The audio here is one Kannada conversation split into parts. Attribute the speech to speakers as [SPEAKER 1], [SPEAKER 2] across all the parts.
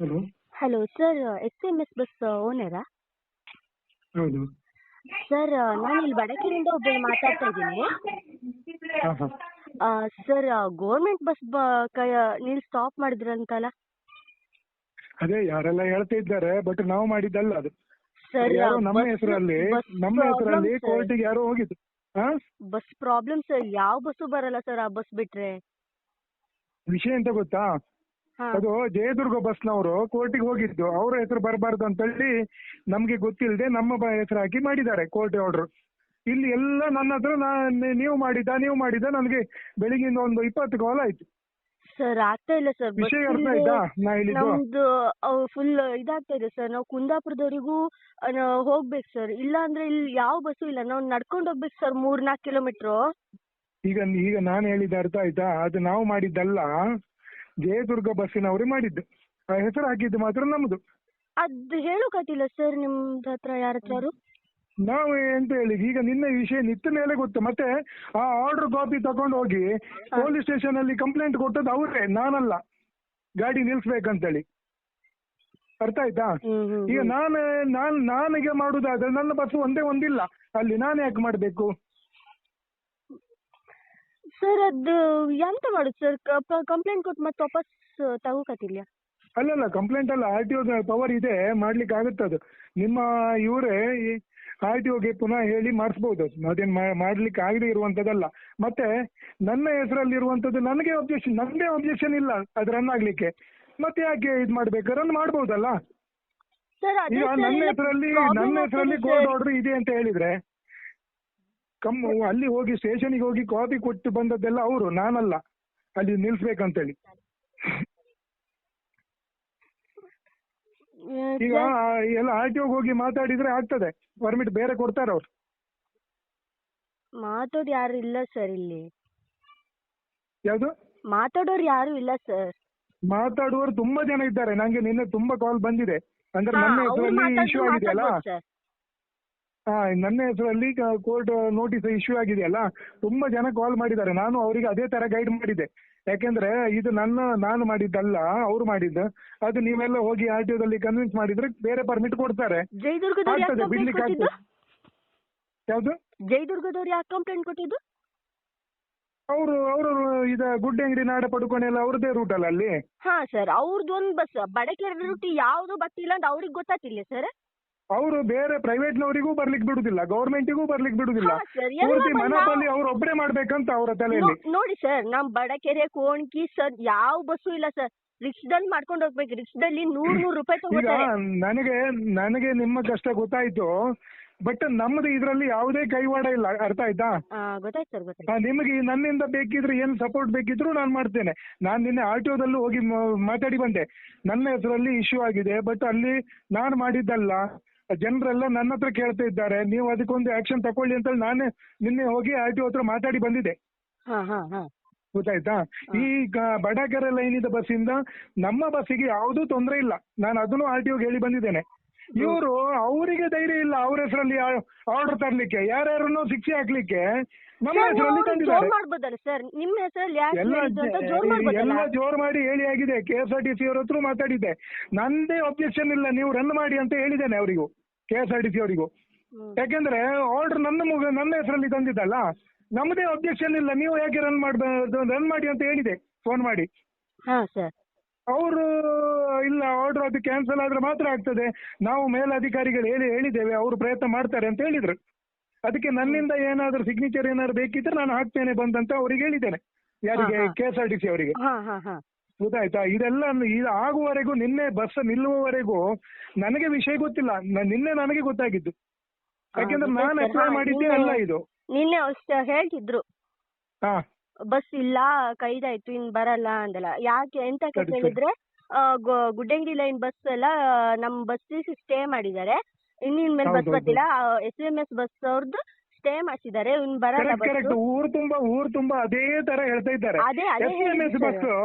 [SPEAKER 1] Hello.
[SPEAKER 2] Hello sir S M S bus ಓನರಾ?
[SPEAKER 1] ಹೌದು.
[SPEAKER 2] ಸರ್ ನಾನು ಇಲ್ಲಿ ಬಡಕೆರೆಯಿಂದ ಒಬ್ಬರು ಮಾತಾಡ್ತಾ ಇದ್ದೀನಿ.
[SPEAKER 1] ಹಾಂ ಹಾಂ.
[SPEAKER 2] ಸರ್ ಗೋರ್ಮೆಂಟ್ ಬಸ್ ಬ ಕೈ ನೀವು ಸ್ಟಾಪ್ ಮಾಡಿದ್ರಂತಲ್ಲ?
[SPEAKER 1] ಅದೇ ಯಾರೆಲ್ಲ ಹೇಳ್ತಾ ಇದ್ದಾರೆ ಬಟ್ ನಾವು ಮಾಡಿದ್ದಲ್ಲ ಅದು.
[SPEAKER 2] ಸರ್
[SPEAKER 1] ಯಾರೋ ನಮ್ಮ ಹೆಸರಲ್ಲಿ ನಮ್ಮ ಹೆಸರಲ್ಲಿ ಕೋರ್ಟಿಗೆ ಯಾರೋ ಹೋಗಿದ್ರು. ಹಾ?
[SPEAKER 2] ಬಸ್ ಪ್ರಾಬ್ಲಮ್ ಸರ್ ಯಾವ ಬಸ್ಸು ಬರಲ್ಲ ಸರ್ ಆ ಬಸ್ ಬಿಟ್ರೆ?
[SPEAKER 1] ವಿಷಯ ಎಂತ ಗೊತ್ತಾ? ಅದು ಜಯದುರ್ಗ ಬಸ್ನವರು ಕೋರ್ಟಿಗೆ ಹೋಗಿದ್ದು ಅವ್ರ ಹೆಸರು ಬರಬಾರ್ದು ಅಂತೇಳಿ ನಮ್ಗೆ ಗೊತ್ತಿಲ್ಲದೆ ನಮ್ಮ ಹೆಸರು ಹಾಕಿ ಮಾಡಿದ್ದಾರೆ ಕೋರ್ಟ್ ಆರ್ಡರ್ ಇಲ್ಲಿ ಎಲ್ಲ ನನ್ನ ಹತ್ರ ನೀವು ಮಾಡಿದ್ದ ನೀವು ಮಾಡಿದ್ದ ನನಗೆ ಬೆಳಿಗ್ಗೆಯಿಂದ ಒಂದು ಇಪ್ಪತ್ತು ಕಾಲ್ ಆಯ್ತು.
[SPEAKER 2] ಸರ್ ಆಗ್ತಾ ಇಲ್ಲ ಸರ್
[SPEAKER 1] ವಿಷಯ ಅರ್ಥ ಆಯ್ತಾ? ನಾ ಹೇಳಿದ್ದು?
[SPEAKER 2] ನಮ್ದು ಫುಲ್ ಇದಾಗ್ತಾ ಇದೆ ಸರ್ ನಾವು ಕುಂದಾಪುರದವರೆಗೂ ಹೋಗ್ಬೇಕು ಸರ್ ಇಲ್ಲ ಅಂದ್ರೆ ಇಲ್ಲಿ ಯಾವ ಬಸ್ಸು ಇಲ್ಲ. ನಾವು ನಡ್ಕೊಂಡು ಹೋಗ್ಬೇಕು ಸರ್ ಮೂರ್ ನಾಲ್ಕು ಕಿಲೋಮೀಟರ್
[SPEAKER 1] ಈಗ ಈಗ ನಾನು ಹೇಳಿದ ಅರ್ಥ ಆಯ್ತಾ? ಅದು ನಾವು ಮಾಡಿದ್ದಲ್ಲ. ಜಯದುರ್ಗ ಬಸ್ಸಿನವರೇ ಮಾಡಿದ್ದು. ಆ ಹೆಸರು ಹಾಕಿದ್ದು ಮಾತ್ರ ನಮ್ದು.
[SPEAKER 2] ಅದು ಹೇಳೋಕಾತಿಲ್ಲ ಸರ್ ನಿಮ್ದು ಹತ್ರ ಯಾರ ಹತ್ರ
[SPEAKER 1] ನಾವು ಎಂತ ಹೇಳಿ ಈಗ ನಿನ್ನೆ ವಿಷಯ ನಿತ್ತ ಮೇಲೆ ಗೊತ್ತು. ಮತ್ತೆ ಆ ಆರ್ಡರ್ ಕಾಪಿ ತಗೊಂಡು ಹೋಗಿ ಪೊಲೀಸ್ ಸ್ಟೇಷನ್ ಅಲ್ಲಿ ಕಂಪ್ಲೇಂಟ್ ಕೊಟ್ಟದ್ದು ಅವರೇ ನಾನಲ್ಲ. ಗಾಡಿ ನಿಲ್ಸ್ಬೇಕಂತೇಳಿ. ಅರ್ಥ ಆಯ್ತಾ? ಈಗ ನಾನು ನಾನ್ ನಾನಿಗೆ ಮಾಡುದಾದ್ರೆ ನನ್ನ ಬಸ್ ಒಂದೇ ಒಂದಿಲ್ಲ. ಅಲ್ಲಿ ನಾನು ಯಾಕೆ ಮಾಡ್ಬೇಕು?
[SPEAKER 2] ಸರ್ ಅದು ಎಂತ ಮಾಡುದು ಸರ್ ಕಂಪ್ಲೇಂಟ್ ಕೊಟ್ಟು ಮತ್ತೆ ವಾಪಸ್ ತಗೋಕತಿಲ್ಲ
[SPEAKER 1] ಅಲ್ಲಲ್ಲ ಕಂಪ್ಲೇಂಟ್ ಅಲ್ಲ ಆರ್ ಟಿ ಪವರ್ ಇದೆ ಮಾಡ್ಲಿಕ್ಕೆ ಆಗುತ್ತೆ ಅದು. ನಿಮ್ಮ ಇವರೇ ಆರ್ ಟಿ ಗೆ ಪುನಃ ಹೇಳಿ ಮಾಡಿಸ್ಬೋದು. ಅದು ಅದೇನು ಮಾಡ್ಲಿಕ್ಕೆ ಆಗದೆ ಇರುವಂತದ್ದಲ್ಲ. ಮತ್ತೆ ನನ್ನ ಹೆಸರಲ್ಲಿ ಇರುವಂತದ್ದು ನನಗೆ ಅಬ್ಜೆಕ್ಷನ್ ನನ್ನದೇ ಅಬ್ಜೆಕ್ಷನ್ ಇಲ್ಲ ಅದು ರನ್ ಆಗ್ಲಿಕ್ಕೆ. ಮತ್ತೆ ಯಾಕೆ ಇದು ಮಾಡ್ಬೇಕು? ರನ್ ಮಾಡ್ಬೋದಲ್ಲ? ಈಗ ನನ್ನ ಹೆಸರಲ್ಲಿ ನನ್ನ ಹೆಸರಲ್ಲಿ
[SPEAKER 2] ಗೋಲ್ಡ್
[SPEAKER 1] ಕೋರ್ಟ್ ಆರ್ಡರ್ ಇದೆ ಅಂತ ಹೇಳಿದ್ರೆ ಕಮ್ ಅಲ್ಲಿ ಹೋಗಿ ಸ್ಟೇಷನ್ಗೆ ಹೋಗಿ ಕಾಪಿ ಕೊಟ್ಟು ಬಂದದ್ದೆಲ್ಲ ಅವರು ನಾನಲ್ಲ. ಅಲ್ಲಿ ನಿಲ್ಸ್ಬೇಕಂತೇಳಿ.
[SPEAKER 2] ಹೇಳಿ
[SPEAKER 1] ಈಗ ಆ ಎಲ್ಲ ಆರ್ ಟಿ ಹೋಗಿ ಮಾತಾಡಿದ್ರೆ ಆಗ್ತದೆ. ಪರ್ಮಿಟ್ ಬೇರೆ ಕೊಡ್ತಾರೆ ಅವ್ರು.
[SPEAKER 2] ಮಾತಾಡೋರು ಯಾರು ಇಲ್ಲ ಸರ್ ಇಲ್ಲಿ.
[SPEAKER 1] ಯಾವುದು?
[SPEAKER 2] ಮಾತಾಡೋರು ಯಾರು ಇಲ್ಲ ಸರ್.
[SPEAKER 1] ಮಾತಾಡುವವರು ತುಂಬಾ ಜನ ಇದ್ದಾರೆ. ನಂಗೆ ನಿನ್ನೆ ತುಂಬಾ ಕಾಲ್ ಬಂದಿದೆ. ಅಂದ್ರೆ ನನ್ನ ಹೆಸರಲ್ಲಿ ಇಶ್ಯೂ ಆಗಿದೆಯಲ್ಲ?
[SPEAKER 2] ಸರ್.
[SPEAKER 1] ಹಾ ನನ್ನ ಹೆಸರಲ್ಲಿ ಕೋರ್ಟ್ ನೋಟಿಸ್ ಇಶ್ಯೂ ಆಗಿದೆಯಲ್ಲ ತುಂಬಾ ಜನ ಕಾಲ್ ಮಾಡಿದ್ದಾರೆ. ನಾನು ಅವರಿಗೆ ಅದೇ ತರ ಗೈಡ್ ಮಾಡಿದೆ ಯಾಕೆಂದ್ರೆ ಇದು ನನ್ನ ನಾನು ಮಾಡಿದ್ದಲ್ಲ ಅವ್ರು ಮಾಡಿದ್ದು. ಅದು ನೀವೆಲ್ಲ ಹೋಗಿ ಆರ್ ಟಿ ದಲ್ಲಿ ಕನ್ವಿನ್ಸ್ ಮಾಡಿದ್ರೆ ಬೇರೆ ಪರ್ಮಿಟ್ ಕೊಡ್ತಾರೆ.
[SPEAKER 2] ಜಯದುರ್ಗದವ್ರು ಯಾಕೆ
[SPEAKER 1] ಆಗ್ತದೆ
[SPEAKER 2] ಕಂಪ್ಲೇಂಟ್
[SPEAKER 1] ಬಿಡ್ಲಿಕ್ಕೆ
[SPEAKER 2] ಕೊಟ್ಟಿದ್ದು?
[SPEAKER 1] ಆಗ್ತದೆ. ಯಾವ್ದು?
[SPEAKER 2] ಜಯದುರ್ಗದವ್ರು ಯಾಕೆ ಕಂಪ್ಲೇಂಟ್ ಕೊಟ್ಟಿದ್ದು?
[SPEAKER 1] ಅವರು ಅವರು ಇದ ಗುಡ್ಡೆ ಅಂಗಡಿ ನಾಡ ಪಡ್ಕೊಂಡು ಎಲ್ಲ ಅವ್ರದ್ದೇ ರೂಟ್ ಅಲ್ಲ ಅಲ್ಲಿ?
[SPEAKER 2] ಹಾ ಸರ್ ಅವ್ರದ್ದು ಒಂದು ಬಸ್ ಬಡಕೆರೆ ರೂಟ್ ಯಾವುದು ಬತ್ತಿಲ್ಲ ಅಂತ ಅವ್ರಿಗೆ ಗೊತ್ತಾಗ್ತಿಲ್ಲ ಸರ್
[SPEAKER 1] ಅವರು ಬೇರೆ ಪ್ರೈವೇಟ್ ನವರಿಗೂ ಬರ್ಲಿಕ್ಕೆ ಬಿಡುದಿಲ್ಲ ಗೌರ್ಮೆಂಟಿಗೂ ಬರ್ಲಿಕ್ಕೆ ಬಿಡುದಿಲ್ಲ.
[SPEAKER 2] ಹಾ ಸರ್
[SPEAKER 1] ಪೂರ್ತಿ ಮನಪಲ್ಲಿ ಅವ್ರು ಒಬ್ಬರೇ ಮಾಡ್ಬೇಕಂತ ಅವರ ತಲೆಯಲ್ಲಿ.
[SPEAKER 2] ನೋಡಿ ಸರ್ ನಮ್ ಬಡಕೆರೆ ಕೋಣಕಿ ಸರ್ ಯಾವ ಬಸ್ಸು ಇಲ್ಲ ಸರ್. ರಿಕ್ಷದಲ್ಲಿ ಮಾಡ್ಕೊಂಡು ಹೋಗ್ಬೇಕು ರಿಕ್ಷದಲ್ಲಿ ನೂರ್ ನೂರ್ ರೂಪಾಯಿ
[SPEAKER 1] ಈಗ
[SPEAKER 2] ತಗೋತಾರೆ
[SPEAKER 1] ನನಗೆ ನನಗೆ ನಿಮ್ಮ ಕಷ್ಟ ಗೊತ್ತಾಯ್ತು ಬಟ್ ನಮ್ಮದು ಇದರಲ್ಲಿ ಯಾವುದೇ ಕೈವಾಡ ಇಲ್ಲ ಅರ್ಥ ಆಯ್ತಾ?
[SPEAKER 2] ಆ, ಗೊತ್ತಾಯ್ತು ಸರ್ ಗೊತ್ತಾಯ್ತು.
[SPEAKER 1] ಆ, ನಿಮಗೆ ನನ್ನಿಂದ ಬೇಕಿದ್ರೆ ಏನ್ ಸಪೋರ್ಟ್ ಬೇಕಿದ್ರು ನಾನು ಮಾಡ್ತೇನೆ. ನಾನು ನಿನ್ನೆ ಆರ್ ಟಿ ಒದಲ್ಲೂ ಹೋಗಿ ಮ- ಮಾತಾಡಿ ಬಂದೆ. ನನ್ನ ಹೆಸರಲ್ಲಿ ಇಶ್ಯೂ ಆಗಿದೆ ಬಟ್ ಅಲ್ಲಿ ನಾನು ಮಾಡಿದ್ದಲ್ಲ. ಜನರೆಲ್ಲ ನನ್ನ ಹತ್ರ ಕೇಳ್ತಾ ಇದ್ದಾರೆ ನೀವು ಅದಕ್ಕೊಂದು ಆಕ್ಷನ್ ತಕೊಳ್ಳಿ ಅಂತ ನಾನೇ ನಿನ್ನೆ ಹೋಗಿ ಆರ್ ಟಿ ಹತ್ರ ಮಾತಾಡಿ
[SPEAKER 2] ಬಂದಿದೆ
[SPEAKER 1] ಗೊತ್ತಾಯ್ತಾ? ಈ ಗ- ಬಡಾಕೆರೆ ಲೈನ್ ಇದ್ದ ಬಸ್ಸಿಂದ ನಮ್ಮ ಬಸ್ಸಿಗೆ ಯಾವುದೂ ತೊಂದರೆ ಇಲ್ಲ. ನಾನು ಅದನ್ನು ಆರ್ ಟಿ ಹೇಳಿ ಬಂದಿದ್ದೇನೆ. ಇವರು ಅವರಿಗೆ ಧೈರ್ಯ ಇಲ್ಲ ಅವ್ರ ಹೆಸರಲ್ಲಿ ಆರ್ಡರ್ ತರ್ಲಿಕ್ಕೆ. ಯಾರ್ಯಾರನ್ನೋ ಶಿಕ್ಷೆ ಹಾಕ್ಲಿಕ್ಕೆ ನಮ್ಮ ಹೆಸರಲ್ಲಿ ತಂದಿದ್ದಾರೆ. ಎಲ್ಲ
[SPEAKER 2] ಜೋರ್
[SPEAKER 1] ಮಾಡಿ ಹೇಳಿ ಆಗಿದೆ. K S R T C ಅವ್ರ ಹತ್ರ ಮಾತಾಡಿದ್ದೆ. ನಂದೇ ಅಬ್ಜೆಕ್ಷನ್ ಇಲ್ಲ ನೀವು ರನ್ ಮಾಡಿ ಅಂತ ಹೇಳಿದ್ದೇನೆ ಅವರಿಗೂ. K S R T C ಅವರಿಗೂ. ಯಾಕೆಂದ್ರೆ ಆರ್ಡರ್ ನನ್ನ ಮುಗ ನನ್ನ ಹೆಸರಲ್ಲಿ ತಂದಿದ್ದಲ್ಲ ನಮ್ಮದೇ ಅಬ್ಜೆಕ್ಷನ್ ಇಲ್ಲ ನೀವು ಯಾಕೆ ರನ್ ಮಾಡ್ಬಾರ್ದು ರನ್ ಮಾಡಿ ಅಂತ ಹೇಳಿದೆ ಫೋನ್ ಮಾಡಿ.
[SPEAKER 2] ಹಾ ಸರ್
[SPEAKER 1] ಅವರು ಇಲ್ಲ ಆರ್ಡರ್ ಅದು ಕ್ಯಾನ್ಸಲ್ ಆದ್ರೆ ಮಾತ್ರ ಆಗ್ತದೆ. ನಾವು ಮೇಲಧಿಕಾರಿಗಳು ಹೇಳಿ ಹೇಳಿದ್ದೇವೆ ಅವರು ಪ್ರಯತ್ನ ಮಾಡ್ತಾರೆ ಅಂತ ಹೇಳಿದ್ರು. ಅದಕ್ಕೆ ನನ್ನಿಂದ ಏನಾದ್ರೂ ಸಿಗ್ನೇಚರ್ ಏನಾದ್ರು ಬೇಕಿದ್ರೆ ನಾನು ಹಾಕ್ತೇನೆ ಬಂದಂತ ಅವರಿಗೆ ಹೇಳಿದ್ದೇನೆ. ಯಾರಿಗೆ. K S R T C ಅವರಿಗೆ. ಗೊತ್ತಾಯ್ತಾ? ಇದೆಲ್ಲ ಇದು ಆಗುವವರೆಗೂ ನಿನ್ನೆ ಬಸ್ ನಿಲ್ಲುವವರೆಗೂ ನನಗೆ ವಿಷಯ ಗೊತ್ತಿಲ್ಲ. ನ- ನಿನ್ನೆ ನನಗೆ ಗೊತ್ತಾಗಿದ್ದು. ಯಾಕೆಂದ್ರೆ ನಾನು. ಅಪ್ಲೈ ಮಾಡಿದ್ದೆ ಅಲ್ಲ ಇದು.
[SPEAKER 2] ನಿನ್ನೆ ಅಷ್ಟ ಹೇಳ್ತಿದ್ರು.
[SPEAKER 1] ಹಾ.
[SPEAKER 2] ಬಸ್ ಇಲ್ಲ ಕೈದಾಯ್ತು ಇನ್ ಬರಲ್ಲ ಅಂದಲ್ಲ. ಯಾಕೆ ಎಂತ
[SPEAKER 1] ಸರಿ, ಸರಿ.
[SPEAKER 2] ಕೇಳಿದ್ರೆ ಗುಡ್ಡಂಗಿ ಲೈನ್ ಬಸ್ ಎಲ್ಲ ನಮ್ ಬಸ್ ಸ್ಟೇ ಮಾಡಿದ್ದಾರೆ. ಇನ್ನಿನ್ ಮೇಲೆ ಬಸ್
[SPEAKER 1] ಗೊತ್ತಿಲ್ಲ.
[SPEAKER 2] ಬರ್ತಿಲ್ಲ ಎಸ್ ಎಂ ಎಸ್ ಬಸ್ ಅವ್ರದ್ದು ಸ್ಟೇ ಮಾಡಿಸಿದ್ದಾರೆ ಬರಲ್ಲ
[SPEAKER 1] ಕರೆಕ್ಟ್ ಊರ್ ತುಂಬಾ ಊರ್ ತುಂಬಾ ಅದೇ ತರ ಹೇಳ್ತಾ ಇದ್ದಾರೆ.
[SPEAKER 2] ಅದೇ ಅದೇ
[SPEAKER 1] ಎಸ್ ಎಂ ಎಸ್
[SPEAKER 2] ಹೇಳಿದ್ದು
[SPEAKER 1] ಬಸ್
[SPEAKER 2] sir.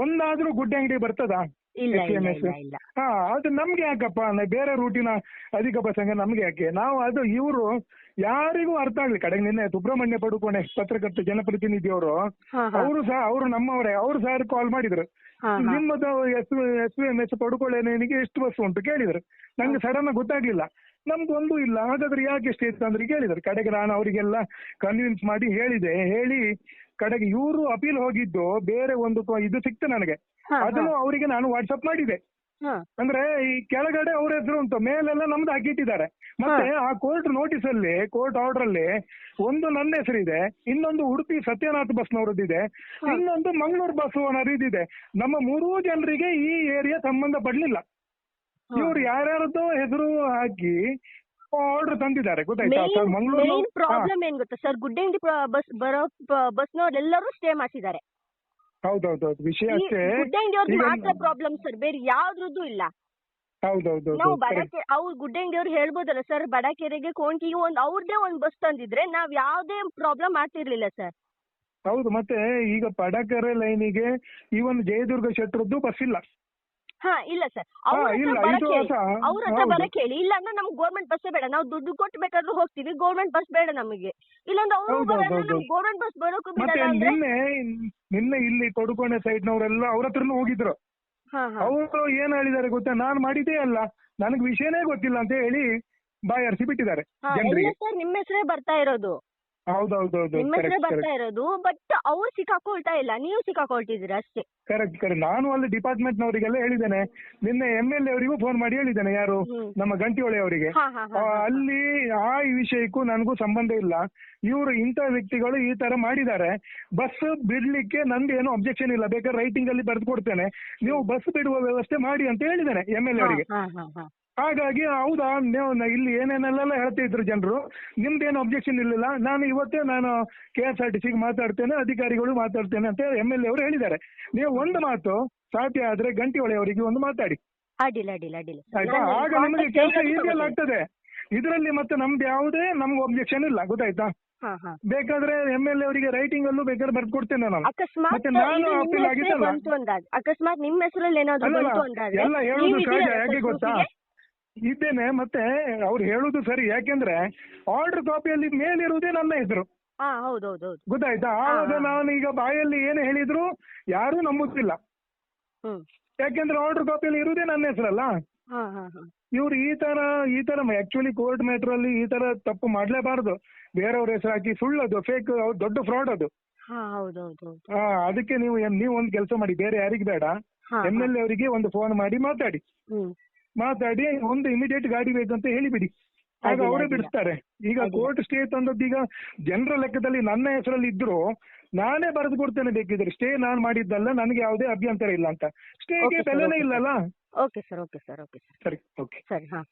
[SPEAKER 1] ಒಂದಾದ್ರೂ ಗುಡ್ಡೆ ಅಂಗಡಿ ಬರ್ತದಾ?
[SPEAKER 2] ಇಲ್ಲ ಇಲ್ಲ
[SPEAKER 1] SMS.
[SPEAKER 2] ಇಲ್ಲ ಇಲ್ಲ.
[SPEAKER 1] ಹಾ ಅದು ನಮ್ಗೆ ಯಾಕಪ್ಪ ಅಂದ್ರೆ ಬೇರೆ ರೂಟಿನ ಅಧಿಕ ಪ್ರಸಂಗ ನಮ್ಗೆ ಯಾಕೆ? ನಾವು ಅದು ಇವರು ಯಾರಿಗೂ ಅರ್ಥ ಆಗ್ಲಿ ಕಡೆಗೆ ನಿನ್ನೆ ಸುಬ್ರಹ್ಮಣ್ಯ ಪಡುಕೋಣೆ ಪತ್ರಕರ್ತ ಜನಪ್ರತಿನಿಧಿಯವರು
[SPEAKER 2] ಹಾ ಹಾ.
[SPEAKER 1] ಅವರು ಸಹ ಅವರು ನಮ್ಮವರೇ ಅವರು ಸಹ ಕಾಲ್ ಮಾಡಿದ್ರು.
[SPEAKER 2] ಹಾ ಹಾ.
[SPEAKER 1] ನಿಮ್ಮದು ಎಸ್ ಎಸ್ ಎಂ ಎಸ್ ಪಡುಕೊಳ್ಳೇನಿಗೆ ಎಷ್ಟು ಬಸ್ ಉಂಟು ಕೇಳಿದ್ರು. ನಂಗೆ ಸಡನ್ ಗೊತ್ತಾಗ್ಲಿಲ್ಲ. ನಮ್ದು ಒಂದು ಇಲ್ಲ. ಹಾಗಾದ್ರೆ ಯಾಕೆ ಎಷ್ಟು ಇತ್ತು ಅಂದ್ರೆ ಕೇಳಿದ್ರು ಕಡೆಗೆ ನಾನು ಅವರಿಗೆಲ್ಲ ಕನ್ವಿನ್ಸ್ ಮಾಡಿ ಹೇಳಿದೆ. ಹೇಳಿ ಕಡೆಗೆ ಇವರು ಅಪೀಲ್ ಹೋಗಿದ್ದು ಬೇರೆ ಒಂದು ಇದು ಸಿಕ್ತು ನನಗೆ. ಅದನ್ನು ಅವರಿಗೆ ನಾನು ವಾಟ್ಸಪ್ ಮಾಡಿದೆ. ಅಂದ್ರೆ ಈ ಕೆಳಗಡೆ ಅವ್ರ ಹೆಸರು ಉಂಟು. ಮೇಲೆಲ್ಲ ನಮ್ದು ಹಾಕಿಟ್ಟಿದ್ದಾರೆ. ಮತ್ತೆ ಆ ಕೋರ್ಟ್ ನೋಟಿಸ್ ಅಲ್ಲಿ ಕೋರ್ಟ್ ಆರ್ಡರ್ ಅಲ್ಲಿ ಒಂದು ನನ್ನ ಹೆಸರಿದೆ. ಇನ್ನೊಂದು ಉಡುಪಿ ಸತ್ಯನಾಥ್ ಇದೆ. ಇನ್ನೊಂದು ಮಂಗಳೂರು ಬಸ್ ಓನರ್ ಇದಿದೆ ನಮ್ಮ ಮೂರೂ ಜನರಿಗೆ ಈ ಏರಿಯಾ ಸಂಬಂಧ ಪಡ್ಲಿಲ್ಲ ಇವ್ರು ಯಾರ್ಯಾರದೋ ಹೆಸರು ಹಾಕಿ ಆರ್ಡರ್ ತಂದಿದ್ದಾರೆ ಗೊತ್ತಾಯ್ತಾ?
[SPEAKER 2] ಮೇನ್ ಪ್ರಾಬ್ಲಮ್ ಏನ್ ಗೊತ್ತಾ? ಸರ್ ಗುಡ್ಡೆಂಗಿ ಬಸ್ ಬರೋ ಬಸ್ನವರೆಲ್ಲರೂ ಸ್ಟೇ ಮಾಡಿಸಿದ್ದಾರೆ
[SPEAKER 1] ಹೌದೌದೌದು ವಿಷಯ ಅಷ್ಟೇ.
[SPEAKER 2] ಗುಡ್ಡೆಂಡಿ ಅವ್ರದ್ದು ಮಾತ್ರ ಪ್ರಾಬ್ಲಮ್ ಸರ್ ಬೇರೆ ಯಾವ್ದ್ರದ್ದು ಇಲ್ಲ.
[SPEAKER 1] ಹೌದೌದು
[SPEAKER 2] ನಾವು ಬಡಕೆ ಅವ್ರು ಗುಡ್ಡೆಂಡಿ ಅವ್ರು ಹೇಳ್ಬೋದಲ್ಲ ಸರ್ ಬಡಕೆರೆಗೆ ಕೋಣ್ಕಿಗೆ ಒಂದ್ ಅವ್ರದ್ದೇ ಒಂದ್ ಬಸ್ ತಂದಿದ್ರೆ ನಾವ್ ಯಾವ್ದೇ ಪ್ರಾಬ್ಲಮ್ ಮಾಡ್ತಿರ್ಲಿಲ್ಲ ಸರ್.
[SPEAKER 1] ಹೌದು ಮತ್ತೆ ಈಗ ಪಡಕರೆ ಲೈನಿಗೆ ಈ ಒಂದು ಜಯದುರ್ಗ ಶೆಟ್ರದ್ದು ಬಸ್ ಇಲ್ಲ.
[SPEAKER 2] ಹಾ ಇಲ್ಲ ಸರ್ ಅವ್ರ ಹತ್ರ ಬರ
[SPEAKER 1] ಕೇಳಿ
[SPEAKER 2] ಅವ್ರ ಹತ್ರ. ಬರಕ್ ಇಲ್ಲ ಅಂದ್ರೆ ನಮ್ಗೆ ಗೌರ್ಮೆಂಟ್ ಬಸ್ಸೇ ಬೇಡ. ನಾವು ದುಡ್ಡು ಕೊಟ್ಟು ಬೇಕಾದ್ರೂ ಹೋಗ್ತೀವಿ. ಗೋರ್ಮೆಂಟ್ ಬಸ್ ಬೇಡ ನಮಗೆ. ಇಲ್ಲಾಂದ್ರೆ ಅವ್ರು
[SPEAKER 1] ಗೋರ್ಮೆಂಟ್
[SPEAKER 2] ನಮ್ಗೆ ಗೌರ್ಮೆಂಟ್ ಬಸ್ ಬರೋಕು ಬಿಡಲ್ಲ ಅಂದ್ರೆ?
[SPEAKER 1] ನಿನ್ನೆ ನಿನ್ನೆ ಇಲ್ಲಿ ಕೊಡುಕೋಣೆ ಸೈಡ್ ನವರೆಲ್ಲ ಅವ್ರ ಹತ್ರನು ಹೋಗಿದ್ರು. ಅವರು ಏನ್ ಹೇಳಿದ್ದಾರೆ ಗೊತ್ತಾ? ನಾನ್ ಮಾಡಿದ್ದೇ ಅಲ್ಲ. ನನಗೆ ವಿಷಯನೇ ಗೊತ್ತಿಲ್ಲ ಅಂತ ಹೇಳಿ ಬಾಯರ್ಸಿ ಬಿಟ್ಟಿದ್ದಾರೆ
[SPEAKER 2] ಸರ್ ನಿಮ್ಮ ಹೆಸರೇ ಬರ್ತಾ ಇರೋದು.
[SPEAKER 1] ಹೌದೌದೌದು
[SPEAKER 2] ನಿಮ್ಮ ಬರ್ತಾ ಇರೋದು ಬಟ್ ಅವ್ರು ಸಿಕ್ಕಾಕೊಳ್ತಾ ಇಲ್ಲ ನೀವು ಸಿಕ್ಕಾಕೊಳ್ತಿದ್ದೀರಾ ಅಷ್ಟೇ.
[SPEAKER 1] ಕರೆಕ್ಟ್ ಕರೆಕ್ಟ್ ನಾನು ಅಲ್ಲಿ ಡಿಪಾರ್ಟ್ಮೆಂಟ್ ನವರಿಗೆಲ್ಲ ಹೇಳಿದ್ದೇನೆ. ನಿನ್ನೆ ಎಂ ಎಲ್ ಎ ಅವರಿಗೂ ಫೋನ್ ಮಾಡಿ ಹೇಳಿದ್ದೇನೆ ಯಾರು. ನಮ್ಮ ಗಂಟಿಹೊಳೆ ಅವರಿಗೆ.
[SPEAKER 2] ಹಾ ಹಾ
[SPEAKER 1] ಆ,
[SPEAKER 2] ಹಾ
[SPEAKER 1] ಅಲ್ಲಿ ಆ ಈ ವಿಷಯಕ್ಕೂ ನನಗೂ ಸಂಬಂಧ ಇಲ್ಲ. ಇವರು ಇಂಥ ವ್ಯಕ್ತಿಗಳು ಈ ತರ ಮಾಡಿದ್ದಾರೆ. ಬಸ್ ಬಿಡ್ಲಿಕ್ಕೆ ನಂದು ಏನು ಅಬ್ಜೆಕ್ಷನ್ ಇಲ್ಲ. ಬೇಕಾದ್ರೆ ರೈಟಿಂಗ್ ಅಲ್ಲಿ ಬರೆದು ಕೊಡ್ತೇನೆ. ನೀವು ಬಸ್ ಬಿಡುವ ವ್ಯವಸ್ಥೆ ಮಾಡಿ ಅಂತ ಹೇಳಿದ್ದೇನೆ ಎಂ ಎಲ್ ಎ ಅವರಿಗೆ.
[SPEAKER 2] ಹಾ ಹಾ ಹಾ.
[SPEAKER 1] ಹಾಗಾಗಿ ಹೌದಾ? ನೀವು ಇಲ್ಲಿ ಏನೇನೆಲ್ಲ ಹೇಳ್ತಿದ್ರು ಜನರು ನಿಮ್ದೇನು ಅಬ್ಜೆಕ್ಷನ್ ಇರಲಿಲ್ಲ ನಾನು ಇವತ್ತೇ ನಾನು ಕೆ ಎಸ್ ಆರ್ ಟಿ ಸಿಗೆ ಮಾತಾಡ್ತೇನೆ ಅಧಿಕಾರಿಗಳು ಮಾತಾಡ್ತೇನೆ ಅಂತ ಎಂ ಎಲ್ ಎ ಅವರು ಹೇಳಿದ್ದಾರೆ. ನೀವು ಒಂದು ಮಾತು ಸಾಧ್ಯ ಆದ್ರೆ ಗಂಟಿ ಅವರಿಗೆ ಒಂದು ಮಾತಾಡಿ.
[SPEAKER 2] ಅಡ್ಡಿಲ್ಲ ಅಡ್ಡಿಲ್ಲ ಅಡ್ಡಿಲ್ಲ.
[SPEAKER 1] ಆಯ್ತಾ? ಆಗ ನಿಮಗೆ ಕೆಲಸ ಈಸಿಯಲ್ಲ ಆಗ್ತದೆ. ಇದರಲ್ಲಿ ಮತ್ತೆ ನಮ್ದು ಯಾವುದೇ ನಮ್ಗೆ ಅಬ್ಜೆಕ್ಷನ್ ಇಲ್ಲ. ಗೊತ್ತಾಯ್ತಾ? ಬೇಕಾದ್ರೆ ಎಂ ಎಲ್ ಎ ಅವರಿಗೆ ರೈಟಿಂಗ್ ಅಲ್ಲೂ ಬೇಕಾದ್ರೆ ಬರ್ದು ಕೊಡ್ತೇನೆ ನಾನು.
[SPEAKER 2] ಅಕಸ್ಮಾತ್
[SPEAKER 1] ಮತ್ತೆ ನಾನು
[SPEAKER 2] ನಿಮ್ಮ ಅಕಸ್ಮಾತ್ ಹೆಸರಲ್ಲಿ ಏನಾದ್ರು
[SPEAKER 1] ಎಲ್ಲ ಹೇಳೋದು ಸಹಜ ಯಾಕೆ ಗೊತ್ತಾ? ಇದ್ದೇನೆ ಮತ್ತೆ ಅವ್ರು ಹೇಳುದು ಸರಿ. ಯಾಕೆಂದ್ರೆ ಆರ್ಡರ್ ಕಾಪಿಯಲ್ಲಿ ಮೇಲಿರುವುದೇ ನನ್ನ ಹೆಸರು.
[SPEAKER 2] ಹಾ ಹೌದು
[SPEAKER 1] ಗೊತ್ತಾಯ್ತಾ? ಆವಾಗ ನಾನು ಈಗ ಬಾಯಲ್ಲಿ ಏನು ಹೇಳಿದ್ರು ಯಾರು ನಂಬುತ್ತಿಲ್ಲ.
[SPEAKER 2] ಹ್ಮ್.
[SPEAKER 1] ಯಾಕೆಂದ್ರೆ ಆರ್ಡರ್ ಕಾಪಿಯಲ್ಲಿ ಇರುವುದೇ ನನ್ನ ಹೆಸರಲ್ಲ.
[SPEAKER 2] ಹಾ ಹಾ ಹಾ.
[SPEAKER 1] ಇವ್ರು ಈ ತರ ಈ ತರ ಆಕ್ಚುಲಿ ಕೋರ್ಟ್ ಮ್ಯಾಟರ್ ಅಲ್ಲಿ ಈ ತರ ತಪ್ಪು ಮಾಡ್ಲೇಬಾರದು. ಬೇರೆಯವ್ರ ಹೆಸರು ಹಾಕಿ ಸುಳ್ಳದು ಫೇಕ್ ದೊಡ್ಡ ಫ್ರಾಡ್ ಅದು.
[SPEAKER 2] ಹಾ ಹೌದು
[SPEAKER 1] ಅದಕ್ಕೆ ನೀವು ಏನ್- ನೀವು ಒಂದು ಕೆಲಸ ಮಾಡಿ ಬೇರೆ ಯಾರಿಗ್ ಬೇಡ.
[SPEAKER 2] ಹಾ
[SPEAKER 1] ಎಂ ಎಲ್ ಎ ಅವರಿಗೆ ಒಂದು ಫೋನ್ ಮಾಡಿ ಮಾತಾಡಿ.
[SPEAKER 2] ಹ್ಮ್.
[SPEAKER 1] ಮಾತಾಡಿ ಒಂದು ಇಮಿಡಿಯೇಟ್ ಗಾಡಿ ಬೇಕಂತ ಹೇಳಿಬಿಡಿ. ಆಗ ಅವರೇ ಬಿಡಿಸ್ತಾರೆ ಈಗ. ಕೋರ್ಟ್ ಸ್ಟೇ ತಂದದ್ದು ಈಗ ಜನರ ಲೆಕ್ಕದಲ್ಲಿ ನನ್ನ ಹೆಸರಲ್ಲಿ ಇದ್ರು ನಾನೇ ಬರೆದು ಕೊಡ್ತೇನೆ ಬೇಕಿದ್ರೆ. ಸ್ಟೇ ನಾನ್ ಮಾಡಿದ್ದಲ್ಲ ನನಗೆ ಯಾವುದೇ ಅಭ್ಯಂತರ ಇಲ್ಲ ಅಂತ. ಸ್ಟೇಗೆ ಬೆಲೆನೇ. ಇಲ್ಲಲ್ಲ?
[SPEAKER 2] Okay sir okay sir okay
[SPEAKER 1] ಸರಿ ಓಕೆ
[SPEAKER 2] ಸರಿ ಹಾ.